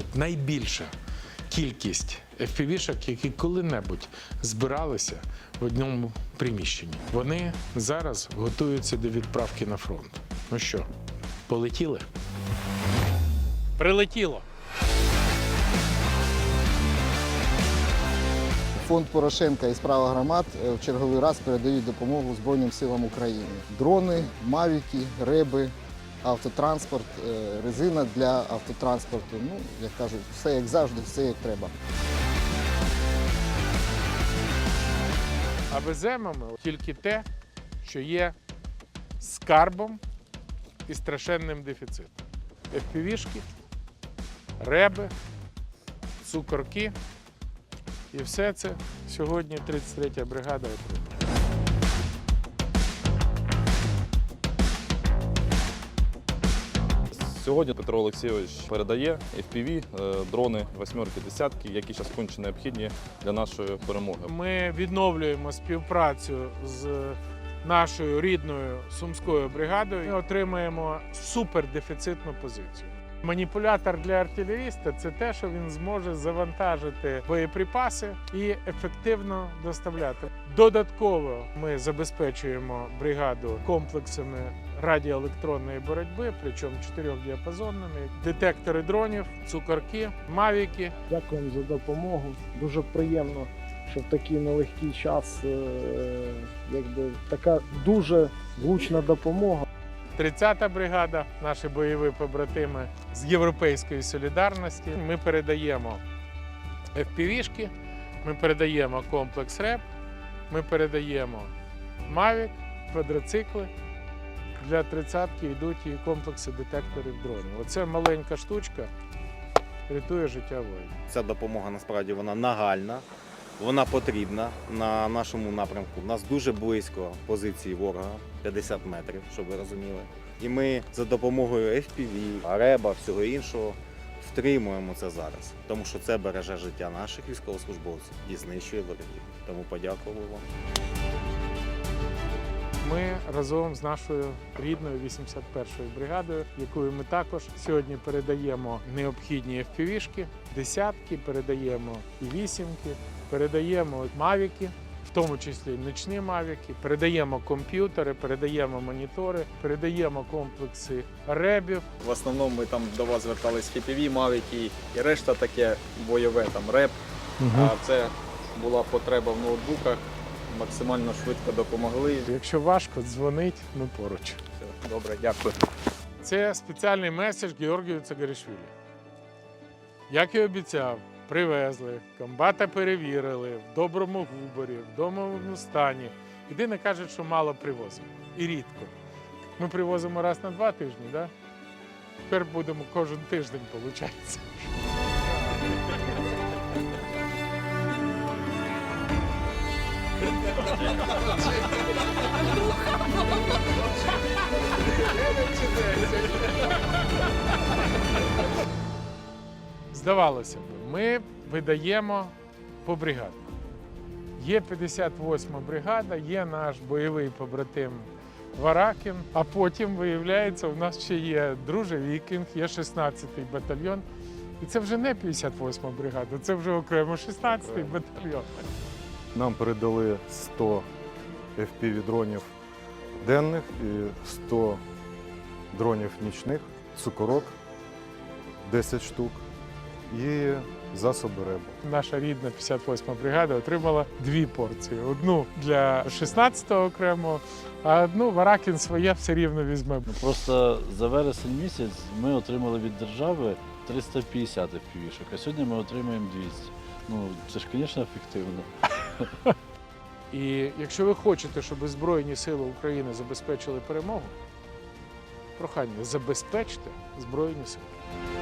тут найбільша кількість FPV-шок, які коли-небудь збиралися в одному приміщенні. Вони зараз готуються до відправки на фронт. Ну що, полетіли? Прилетіло. Фонд Порошенка і справа громад е, в черговий раз передають допомогу Збройним силам України. Дрони, мавіки, реби, автотранспорт, е, резина для автотранспорту. Ну, як кажуть, все як завжди, все як треба. А веземо ми тільки те, що є скарбом і страшенним дефіцитом. FPV-шки, реби, цукорки. І все це сьогодні 33-я бригада отримує. Сьогодні Петро Олексійович передає FPV, е, дрони восьмерки, десятки, які зараз конче необхідні для нашої перемоги. Ми відновлюємо співпрацю з нашою рідною сумською бригадою і отримаємо супердефіцитну позицію. Маніпулятор для артилеріста це те, що він зможе завантажити боєприпаси і ефективно доставляти. Додатково ми забезпечуємо бригаду комплексами радіоелектронної боротьби, причому чотирьохдіапазонними, детектори дронів, цукорки, мавіки, Дякуємо за допомогу. Дуже приємно, що в такий нелегкий час е, якби, така дуже влучна допомога. 30-та бригада, наші бойові побратими з Європейської солідарності. Ми передаємо FPV-шки, ми передаємо комплекс РЕП, ми передаємо Mavic, квадроцикли. Для 30-ки йдуть і комплекси детекторів дронів. Оце маленька штучка рятує життя воїнів. Ця допомога насправді вона нагальна, вона потрібна на нашому напрямку. У нас дуже близько позиції ворога, 50 метрів, щоб ви розуміли. І ми за допомогою FPV, реба, всього іншого втримуємо це зараз, тому що це береже життя наших військовослужбовців і знищує ворогів. Тому подякуємо вам. Ми разом з нашою рідною 81-ю бригадою, якою ми також сьогодні передаємо необхідні FPV-шки, десятки, передаємо і вісімки, передаємо мавіки, в тому числі нічні мавіки, передаємо комп'ютери, передаємо монітори, передаємо комплекси ребів. В основному ми там до вас звертались FPV, мавіки і решта таке бойове, там реп. А це була потреба в ноутбуках. Максимально швидко допомогли. Якщо важко, дзвонить, ми поруч. Все, добре, дякую. Це спеціальний меседж Георгію Цагарішвілі. Як і обіцяв, привезли, комбата перевірили в доброму губорі, в доброму стані. Єдине кажуть, що мало привозимо. І рідко. Ми привозимо раз на два тижні, да? Тепер будемо кожен тиждень, виходить. Здавалося б, ми видаємо по бригадам. Є 58 бригада, є наш бойовий побратим Варакін, а потім, виявляється, у нас ще є друже Вікінг, є 16-й батальйон. І це вже не 58 бригада, це вже окремо 16-й батальйон. Нам передали 100 FPV-дронів денних і 100 дронів нічних, цукорок 10 штук і засоби РЕБу. Наша рідна 58 бригада отримала дві порції: одну для 16-го окремо, а одну Варакін своє все рівно візьме. Ну, Просто за вересень місяць ми отримали від держави 350 FPV-шок, а сьогодні ми отримуємо 200. Ну, це ж, звісно, ефективно. І якщо ви хочете, щоб Збройні Сили України забезпечили перемогу, прохання забезпечте Збройні Сили.